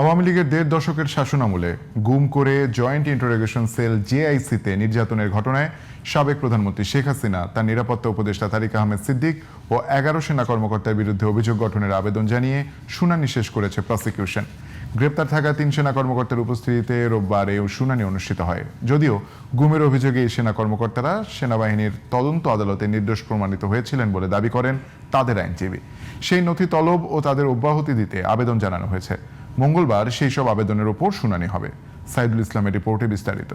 আওয়ামী লীগের দেড় দশকের শাসনামলে গুম করে জয়েন্ট ইন্টারোগেশন সেল জেআইসিতে নির্যাতনের ঘটনায় সাবেক প্রধানমন্ত্রী শেখ হাসিনা, তার নিরাপত্তা উপদেষ্টা তারিক আহমেদ সিদ্দিক ও এগারো সেনা কর্মকর্তার বিরুদ্ধে অভিযোগ গঠনের আবেদন জানিয়ে শুনানি শেষ করেছে প্রসিকিউশন। গ্রেপ্তার থাকা তিন সেনা কর্মকর্তার উপস্থিতিতে রোববার এই শুনানি অনুষ্ঠিত হয়। যদিও গুমের অভিযোগে এই সেনা কর্মকর্তারা সেনাবাহিনীর তদন্ত আদালতে নির্দোষ প্রমাণিত হয়েছিলেন বলে দাবি করেন তাদের আইনজীবী। সেই নথি তলব ও তাদের অব্যাহতি দিতে আবেদন জানানো হয়েছে। মঙ্গলবার সেই সব আবেদনের ওপর শুনানি হবে। সাইদুল ইসলামের রিপোর্টে বিস্তারিত।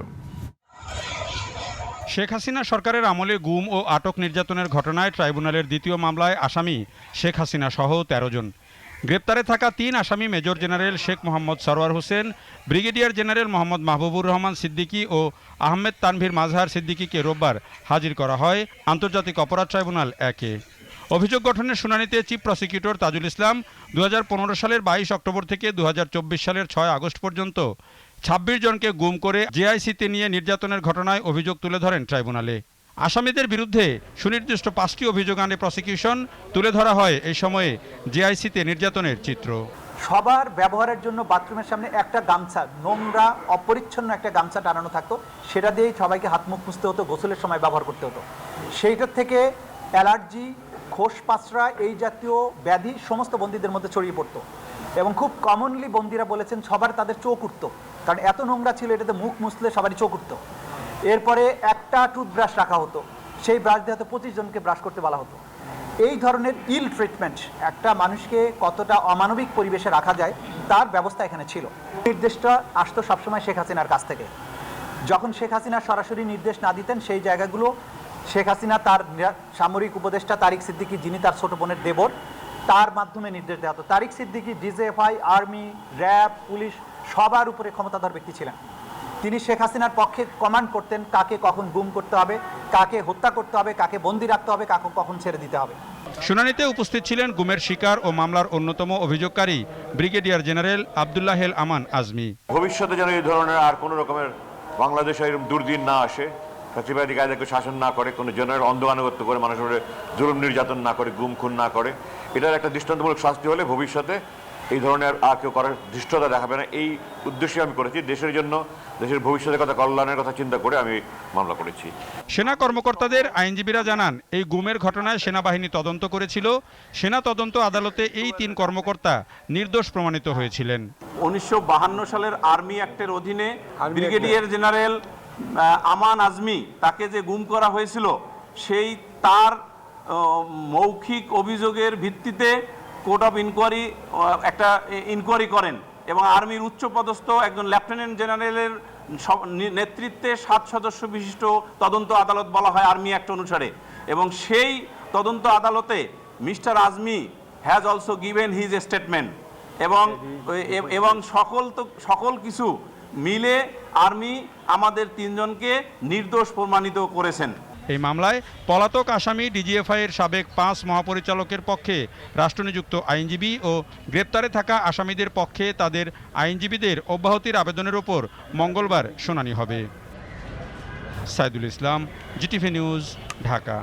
শেখ হাসিনা সরকারের আমলে গুম ও আটক নির্যাতনের ঘটনায় ট্রাইব্যুনালের দ্বিতীয় মামলায় আসামি শেখ হাসিনা সহ তেরো জন। গ্রেপ্তারে থাকা তিন আসামি major general Sheikh Mohammad Sarwar Hossain, brigadier general Mohammad Mahbubur Rahman Siddiqui ও আহমেদ তানভীর মাজহার সিদ্দিকীকে রোববার হাজির করা হয়। আন্তর্জাতিক অপরাধ ট্রাইব্যুনাল একে। অভিযোগ গঠনের শুনানিতে চিফ প্রসিকিউটর তাজুল ইসলাম দু হাজার পনেরো সালের বাইশ অক্টোবর থেকে দুহাজার চব্বিশ সালের ছয় আগস্ট পর্যন্ত ছাব্বিশ জনকে গুম করে জেআইসিতে নিয়ে নির্যাতনের ঘটনায় অভিযোগ তুলে ধরেন ট্রাইব্যুনালে। আসামিদের বিরুদ্ধে সুনির্দিষ্ট পাঁচটি অভিযোগ আনে প্রসিকিউশন, তুলে ধরা হয় এই সময়ে জেআইসিতে নির্যাতনের চিত্র। সবার ব্যবহারের জন্য বাথরুমের সামনে একটা গামছা, নোংরা, অপরিচ্ছন্ন একটা গামছা টানানো থাকতো। সেটা দিয়েই সবাইকে হাত মুখ মুছতে হতো, গোসলের সময় ব্যবহার করতে হতো। সেইটার থেকে অ্যালার্জি পাঁচরা এই জাতীয় ব্যাধি সমস্ত বন্দীদের মধ্যে ছড়িয়ে পড়তো। এবং খুব কমনলি বন্দীরা বলেছেন সবার তাদের চোখ উঠতো। কারণ এত নোংরা ছিল এটাতে মুখ মুছলে সবারই চোখ উঠতো। এরপরে একটা টুথব্রাশ রাখা হতো। সেই ব্রাশ দিয়ে হয়তো পঁচিশ জনকে ব্রাশ করতে বলা হতো। এই ধরনের ইল ট্রিটমেন্ট একটা মানুষকে কতটা অমানবিক পরিবেশে রাখা যায়, তার ব্যবস্থা এখানে ছিল। নির্দেশটা আসতো সবসময় শেখ হাসিনার কাছ থেকে। যখন শেখ হাসিনা সরাসরি নির্দেশ না দিতেন, সেই জায়গাগুলো শেখ হাসিনা তার সামরিক উপদেষ্টা তারিক সিদ্দিকি যিনি তার ছোট বোনের দেবর তার মাধ্যমে নির্দেশ দেওয়া হতো। Tariq Siddiqui DGFI army RAB police সবার উপরে ক্ষমতাধর ব্যক্তি ছিলেন। তিনি শেখ হাসিনার পক্ষে কমান্ড করতেন কাকে কখন গুম করতে হবে কাকে হত্যা করতে হবে কাকে বন্দি রাখতে হবে কাকে কখন ছেড়ে দিতে হবে। শুনানিতে উপস্থিত ছিলেন গুমের শিকার ও মামলার অন্যতম অভিযোগকারী ব্রিগেডিয়ার জেনারেল আবদুল্লাহেল আমান আজমি। ভবিষ্যতে যেন এই ধরনের আর কোনো রকমের বাংলাদেশে এরকম দুর্দিন না আসে ফ্যাসিবাদী কায়দাকে শাসন না করে কোনো জনের অন্ধ আনুগত্য করে মানুষের উপরে জুলুম নির্যাতন না করে গুম খুন না করে এটার একটা দৃষ্টান্তমূলক শাস্তি হলে ভবিষ্যতে এই ধরনের আর কেউ করার ধৃষ্টতা দেখাবে না। এই উদ্দেশ্যে আমি করেছি। দেশের জন্য দেশের ভবিষ্যতের কথা কল্যাণের কথা চিন্তা করে আমি মামলা করেছি। সেনা কর্মকর্তাদের আইনজীবীরা জানান এই গুমের ঘটনায় সেনাবাহিনী তদন্ত করেছিল। সেনা তদন্ত আদালতে এই তিন কর্মকর্তা নির্দোষ প্রমাণিত হয়েছিলেন। উনিশশো বাহান্ন সালের আর্মি অ্যাক্টের অধীনে ব্রিগেডিয়ার জেনারেল আমান আজমি, তাকে যে গুম করা হয়েছিল, সেই তার মৌখিক অভিযোগের ভিত্তিতে কোর্ট অফ ইনকোয়ারি একটা ইনকোয়ারি করেন এবং আর্মির উচ্চপদস্থ একজন লেফটেন্যান্ট জেনারেলের নেতৃত্বে সাত সদস্য বিশিষ্ট তদন্ত আদালত বলা হয় আর্মি অ্যাক্ট অনুসারে। এবং সেই তদন্ত আদালতে mister Azmi has also given his statement এবং এবং সকল তো, সকল কিছু মিলে আর্মি আমাদের তিনজনকে নির্দোষ প্রমাণিত করেছেন। এই মামলায় পলাতক আসামি ডিজিএফআই এর সাবেক পাঁচ মহাপরিচালকের পক্ষে রাষ্ট্রনিযুক্ত আইনজীবী ও গ্রেপ্তারে থাকা আসামিদের পক্ষে তাদের আইনজীবীদের অব্যাহতির আবেদনের ওপর মঙ্গলবার শুনানি হবে। Saidul Islam, GTV news, Dhaka.